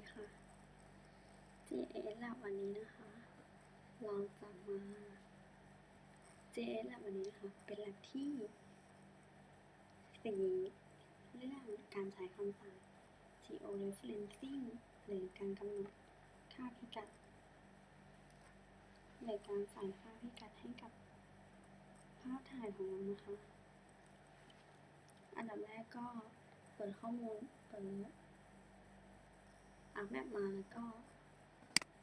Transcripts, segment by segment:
ดีค่ะ GS Lab วันนี้นะคะ เราจะมา GS Lab วันนี้นะคะ เป็น lab ที่สี่เรื่องการใช้คำสั่ง georeferencing หรือการกำหนดค่าพิกัดหรือการใส่ค่าพิกัดให้กับภาพถ่ายของเรานะคะ อันดับแรกก็เปิดข้อมูลเปิด อัพแมปมาแล้วก็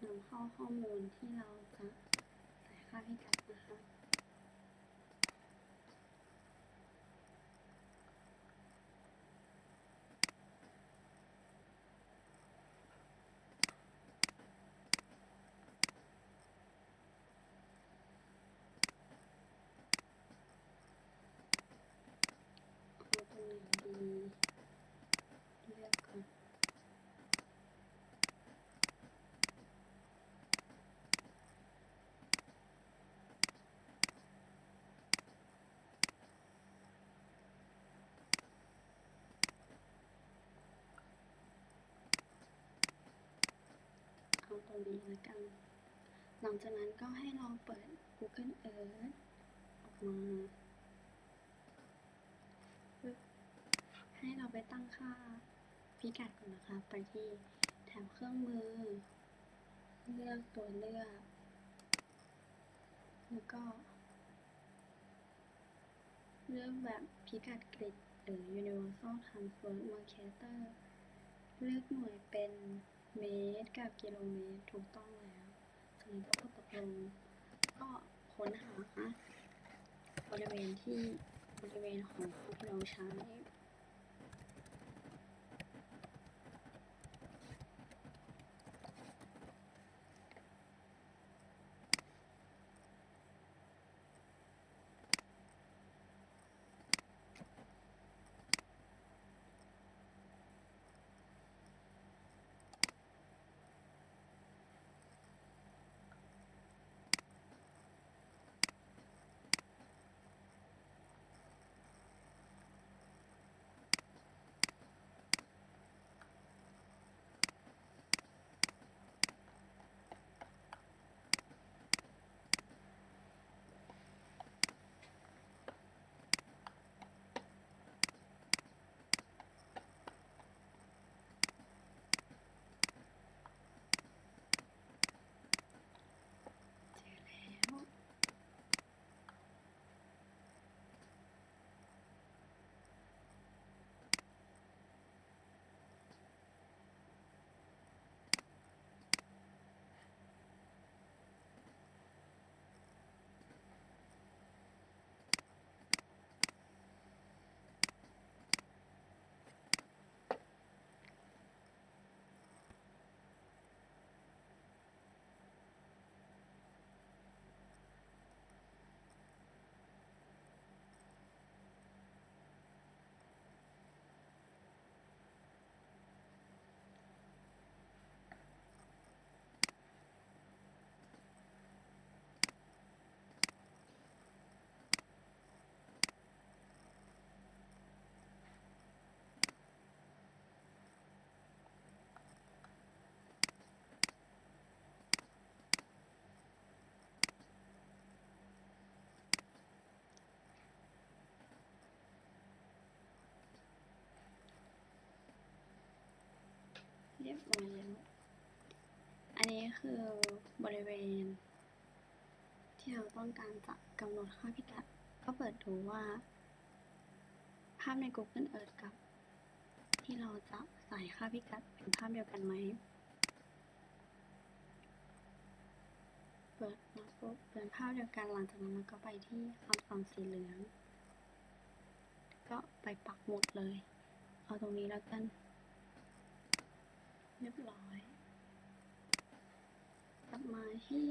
นำเข้าข้อมูลที่เราจะใส่ค่าพิกัดนะคะ เอาตรงไหนดีเลือกก่อน อาตรงนี้แล้วกัน หลังจากนั้นก็ให้เราเปิด Google Earth ออกมาให้เราไปตั้งค่าพิกัดก่อนนะคะ ไปที่แถบเครื่องมือ เลือกตัวเลือก แล้วก็ เลือกแบบพิกัดกริดหรือ Universal Transfer Marketer เลือกหน่วยเป็น เมตรกับกิโลเมตรถูกต้องแล้วจากนั้ก็ตกลงก็ค้นหาบริเวณที่บริเวณของที่เราใช้ เรียบร้อยแล้ว อันนี้คือบริเวณ ที่เราต้องการจะกำหนดค่าพิกัด ก็เปิดดูว่า ภาพใน Google Earth กับ ที่เราจะใส่ค่าพิกัดเป็นภาพเดียวกันไหม เปิดมาปุ๊บเป็นภาพเดียวกันหลังจากนั้นเราก็ไปที่คำสั่งสีเหลือง ก็ไปปักหมุดเลย เอาตรงนี้แล้วกัน เรียบร้อยกลับมาที่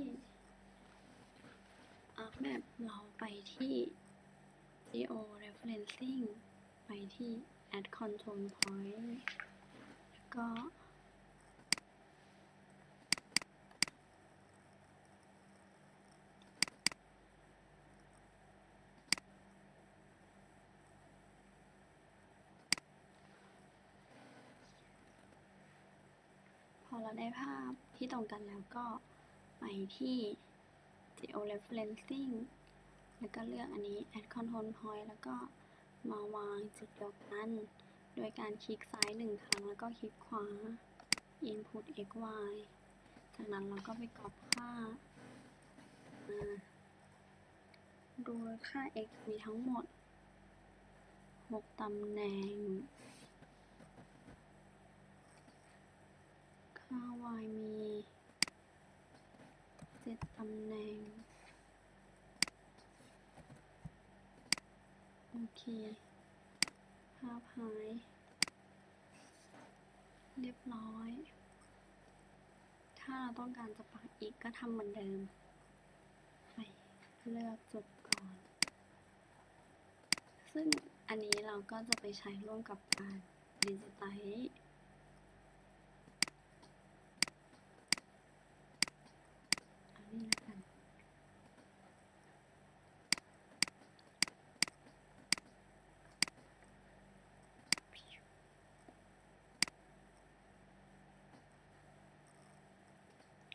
a r c map เราไปที่ geo referencing ไปที่ add control point แล้วก็ เราได้ภาพที่ตรงกันแล้วก็ไปที่ georeferencing แล้วก็เลือกอันนี้ add control point แล้วก็มาวางจุดเดียวกัน โดยการคลิกซ้ายหนึ่งครั้ง แล้วก็คลิกขวา input x y จากนั้นเราก็ไปกรอบค่ามาดูค่า x มีทั้งหมด 6 ตำแหน่ง ค่า y มี7ตำแหน่ง โอเค ภาพหาย เรียบร้อย ถ้าเราต้องการจะปักอีกก็ทำเหมือนเดิม ไปเลือกจุดก่อน ซึ่งอันนี้เราก็จะไปใช้ร่วมกับการดิจิไ i ซ์อันนี้แล้วกัน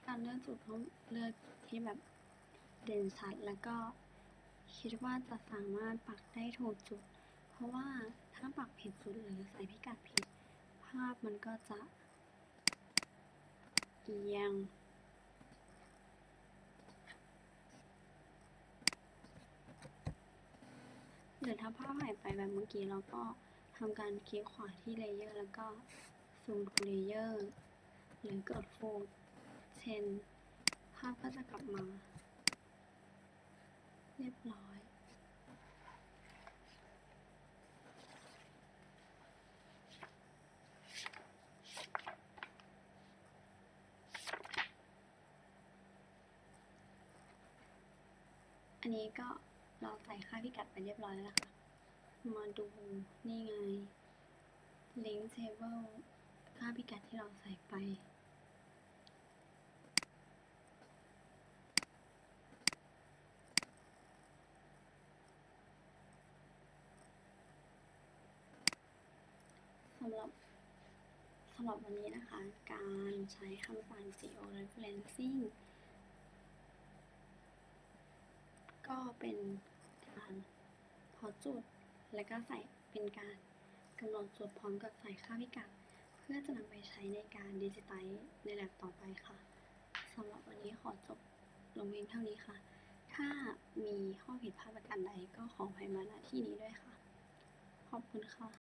การ เลือกจุดต้องเลือกที่แบบเด่นชัด แล้วก็คิดว่าจะสามารถปักได้ถูกจุด เพราะว่าถ้าปักผิดจุดหรือใส่พิกัดผิด ภาพมันก็จะเอียงหรือถ้าภาพหายไปแบบเมื่อกี้เราก็ทำการคลิกขวาที่เลเยอร์แล้วก็ซูมทูเลเยอร์หรือกดโฟล เช่นภาพก็จะกลับมา เรียบร้อย อันนี้ก็เราใส่ค่าพิกัดไปเรียบร้อยแล้วค่ะ มาดูนี่ไง link table ค่าพิกัดที่เราใส่ไปำหรับสำหรับวันนี้นะคะ การใช้คำสั่ง georeferencing ก็เป็นการพอจุด และก็ใส่เป็นการกำหนดจุดพร้อมกับใส่ค่าพิกัด เพื่อจะนำไปใช้ในการดิจิไ i ซ์ในแลบต่อไปค่ะสำหรับวันนี้ขอจบลงเพียงเท่านี้ค่ะ ถ้ามีข้อผิดพลาดประการใดก็ขออภัยมาณที่นี้ด้วยค่ะ ขอบคุณค่ะ